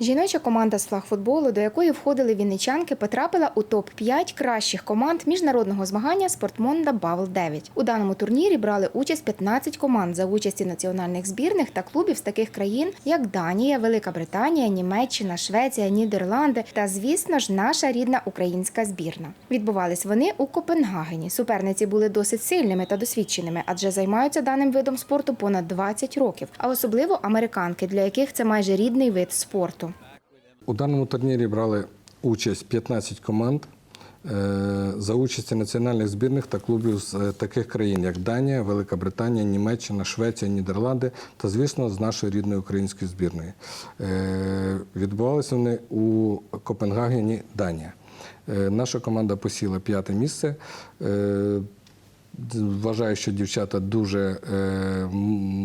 Жіноча команда з флагфутболу, до якої входили вінничанки, потрапила у топ-5 кращих команд міжнародного змагання Спортмонда Бавл 9 У даному турнірі брали участь 15 команд за участі національних збірних та клубів з таких країн, як Данія, Велика Британія, Німеччина, Швеція, Нідерланди та, звісно ж, наша рідна українська збірна. Відбувались вони у Копенгагені. Суперниці були досить сильними та досвідченими, адже займаються даним видом спорту понад 20 років, а особливо американки, для яких це майже рідний вид спорту. У даному турнірі брали участь 15 команд е, за участі національних збірних та клубів з е, таких країн, як Данія, Велика Британія, Німеччина, Швеція, Нідерланди та, звісно, з нашої рідної української збірної. Е, Відбувалися вони у Копенгагені, Данія. Наша команда посіла п'яте місце. Вважаю, що дівчата дуже, е,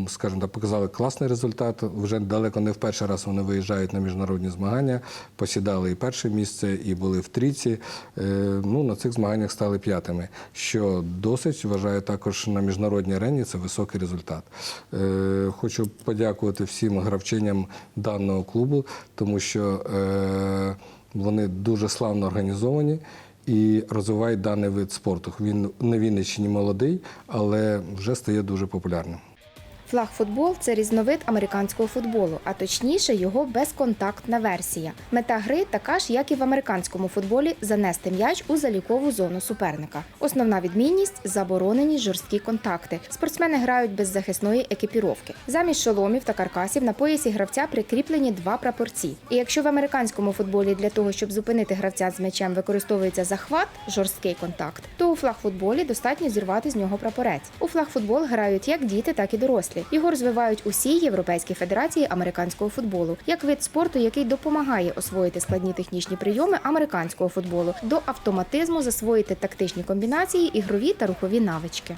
скажімо так, показали класний результат. Вже далеко не в перший раз вони виїжджають на міжнародні змагання, посідали і перше місце, і були в трійці. Е, Ну, на цих змаганнях стали п'ятими, що досить вважаю також на міжнародній арені. Це високий результат. Е, Хочу подякувати всім гравчиням даного клубу, тому що вони дуже славно організовані і розвивають даний вид спорту. Він на Вінниччині молодий, але вже стає дуже популярним. Флагфутбол це різновид американського футболу, а точніше його безконтактна версія. Мета гри така ж, як і в американському футболі, занести м'яч у залікову зону суперника. Основна відмінність заборонені жорсткі контакти. Спортсмени грають без захисної екіпіровки. Замість шоломів та каркасів на поясі гравця прикріплені два прапорці. І якщо в американському футболі для того, щоб зупинити гравця з м'ячем, використовується захват, жорсткий контакт, то у флагфутболі достатньо зірвати з нього прапорець. У флагфутбол грають як діти, так і дорослі. Його розвивають усі європейські федерації американського футболу, як вид спорту, який допомагає освоїти складні технічні прийоми американського футболу, до автоматизму засвоїти тактичні комбінації, ігрові та рухові навички.